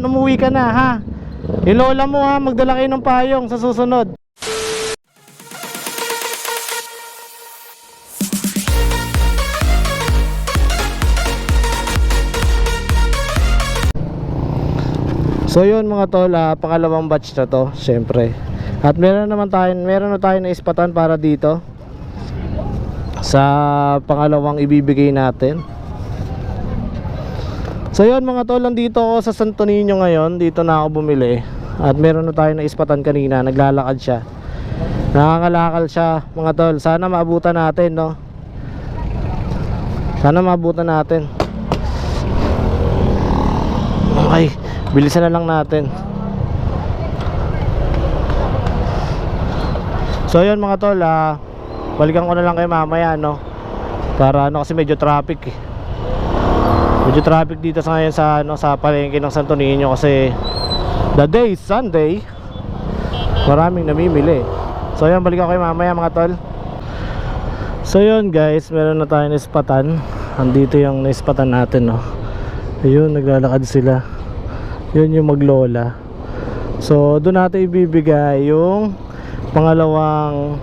yan, umuwi ka na ha. Yung lola mo ha, magdala kayo ng payong sa susunod. So yun mga tol, ah, pangalawang batch na to, syempre. At meron naman tayo, meron na tayo na ispatan para dito sa pangalawang ibibigay natin. So yun mga tol, nandito ako sa Santo Niño ngayon, dito na ako bumili. At meron na tayo na ispatan kanina, naglalakad siya. Nakakalakal siya mga tol, sana maabutan natin no. Sana maabutan natin. Okay, bilisan na lang natin. So yun mga tol, ah, balikan ko na lang kayo mamaya no. Para ano kasi medyo traffic eh. Medyo traffic dito sa ngayon sa ano sa palengke ng Santo Niño kasi the day is Sunday. Maraming namimili. So yun, balikan ko kayo mamaya mga tol. So yun guys, meron na tayong ispatan. Andito yung naispatan natin no. Ayun, naglalakad sila. Yun yung maglola. So doon natin ibibigay yung pangalawang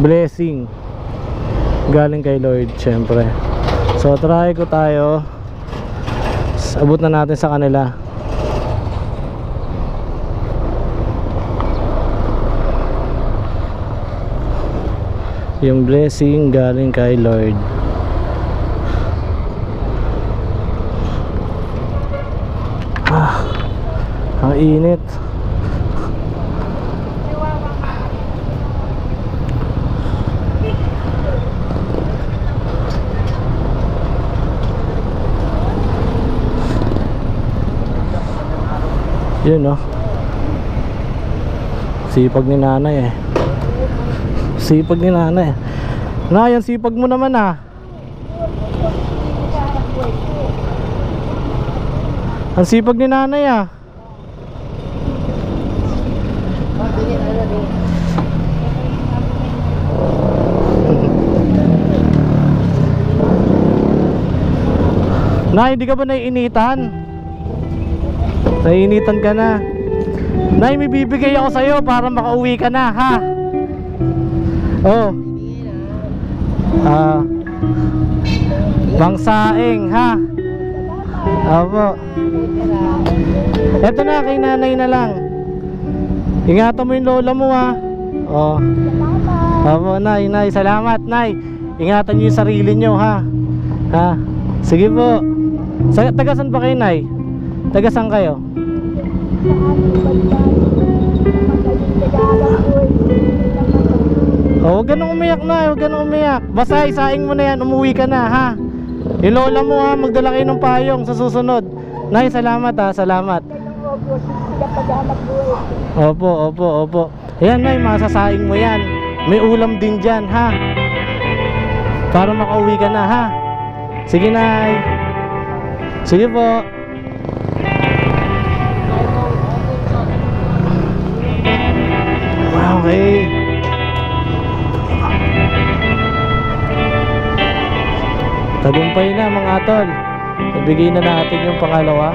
blessing galing kay Lord syempre. So try ko tayo. Abot na natin sa kanila. Yung blessing galing kay Lord. Ah, ang init. Yun no. Sipag ni nanay eh. Sipag ni nanay. Na, yan sipag mo naman ah. Ang sipag ni nanay ah. Nay, hindi ka ba naiinitan? Naiinitan ka na. Nay, may bibigay ako sa'yo para makauwi ka na, ha? Oh. Ah. Bangsaing, ha? Opo. Eto na, kay nanay na lang. Ingatan mo yung lola mo, ha? Oh. Opo, nay, nay. Salamat, nay. Ingatan niyo yung sarili niyo, ha? Ha? Sige po. Sa, tagasan pa kayo, nay? Tagasan kayo? Oh, huwag ka umiyak na, huwag ka umiyak. Basta isaing mo na yan, umuwi ka na, ha? Yung lola mo ha, magdala kayo ng payong sa susunod. Nay, salamat ha, salamat. Opo, opo, opo. Ayan, Nay, masasaing mo yan. May ulam din dyan, ha? Para makauwi ka na, ha? Sige, Nay. Sige po. Tagumpay na mga tol. Nabigay na natin yung pangalawa.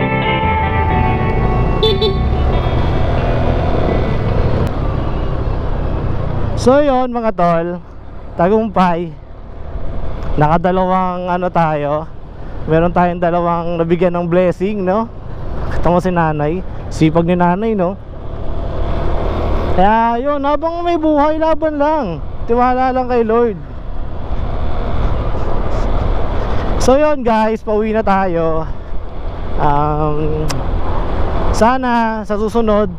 So yon mga tol, tagumpay. Nakadalawang ano tayo. Meron tayong dalawang nabigyan ng blessing, no? Kita mo si nanay. Sipag ni nanay, no? Kaya yun, habang may buhay, laban lang. Tiwala lang kay Lord. So yun guys, pauwi na tayo. Um, sana sa susunod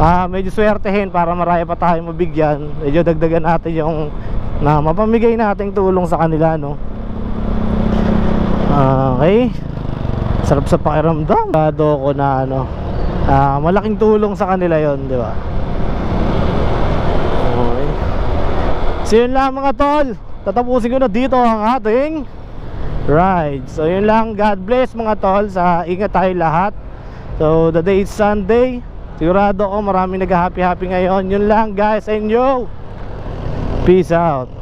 ah medyo swertehin para marami pa tayo mabigyan. Medyo dagdagan natin yung na mapamigay nating tulong sa kanila, no. Ah, okay. Sarap sa pakiramdam. Dado ko na ano. Ah, malaking tulong sa kanila 'yon, di ba? Okay. So yun lang mga tol. Tatapusin ko na dito ang ating ride. So yun lang. God bless mga tol. Sa ingat tayo lahat. So the day is Sunday. Sigurado ako marami nag-happy happy ngayon. Yun lang guys. And yo. Peace out.